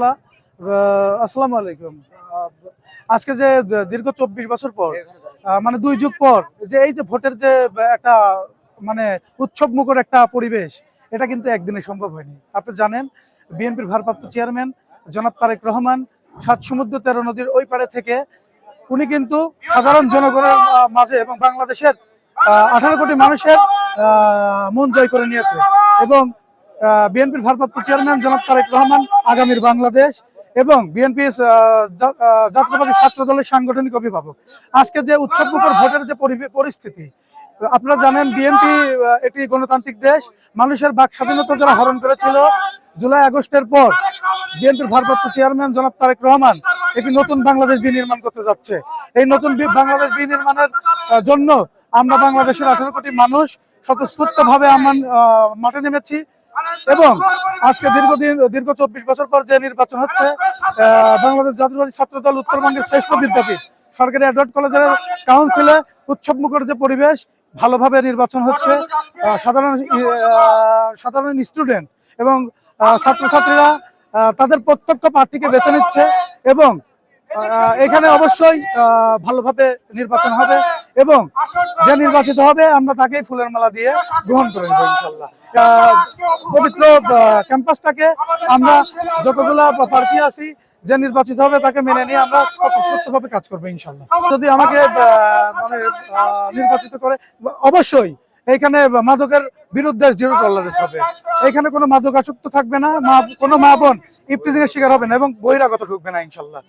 ইনশাল্লাহ আসসালামু আলাইকুম। আজকে যে দীর্ঘ চব্বিশ বছর পর মানে দুই যুগ পর, যে এই যে ভোটের যে একটা মানে উৎসব মুখর একটা পরিবেশ, এটা কিন্তু একদিনে সম্ভব হয়নি। আপনি জানেন, বিএনপির ভারপ্রাপ্ত চেয়ারম্যান জনাব তারেক রহমান সাত সমুদ্র তেরো নদীর ওই পারে থেকে, উনি কিন্তু সাধারণ জনগণের মাঝে এবং বাংলাদেশের আঠারো কোটি মানুষের মন জয় করে নিয়েছে। এবং বিএনপির ভারপ্রাপ্ত চেয়ারম্যান জনাব তারেক রহমান, আগামীর বাংলাদেশ এবং বিএনপি জাতীয়বাদী ছাত্র দলের সাংগঠনিক অভিভাবক। আজকে যে উৎসবমুখর ভোটের যে পরিস্থিতি, আপনারা জানেন বিএনপি এটি গণতান্ত্রিক দেশ, মানুষের বাক স্বাধীনতা যারা হরণ করেছিল জুলাই আগস্টের পর, বিএনপির ভারপ্রাপ্ত চেয়ারম্যান জনাব তারেক রহমান একটি নতুন বাংলাদেশ বিনির্মাণ করতে যাচ্ছে। এই নতুন বাংলাদেশ বিনির্মাণের জন্য আমরা বাংলাদেশের আঠারো কোটি মানুষ স্বতঃস্ফূর্ত ভাবে আমরা মাঠে নেমেছি। এবং আজকে দীর্ঘদিন, দীর্ঘ চব্বিশ বছর পর যে নির্বাচন হচ্ছে বাংলাদেশ জাতীয়বাদী ছাত্র দল উত্তরবঙ্গের শ্রেষ্ঠ বিদ্যাপীঠ। সরকারি অ্যাডভার্ট কলেজের কাউন্সিলে উৎসব মুখর যে পরিবেশ, ভালোভাবে নির্বাচন হচ্ছে। সাধারণ সাধারণ স্টুডেন্ট এবং ছাত্রছাত্রীরা তাদের প্রত্যক্ষ প্রার্থীকে বেছে নিচ্ছে এবং এখানে অবশ্যই ভালোভাবে নির্বাচন হবে। এবং যে নির্বাচিত হবে, আমরা তাকে ফুলের মালা দিয়ে গ্রহণ করে নেব পবিত্র ক্যাম্পাসটাকে আমরা যতগুলা প্রার্থী আছি, যে নির্বাচিত হবে তাকে মেনে নিয়ে আমরা ভাবে কাজ করব ইনশাল্লাহ যদি আমাকে মানে নির্বাচিত করে, অবশ্যই এইখানে মাদকের বিরুদ্ধে জিরো টলারেন্স হবে। এখানে কোনো মাদক আসক্ত থাকবে না কোনো মা বোন ইফটিজিংয়ের শিকার হবে না এবং বহিরাগত ঢুকবে না ইনশাল্লাহ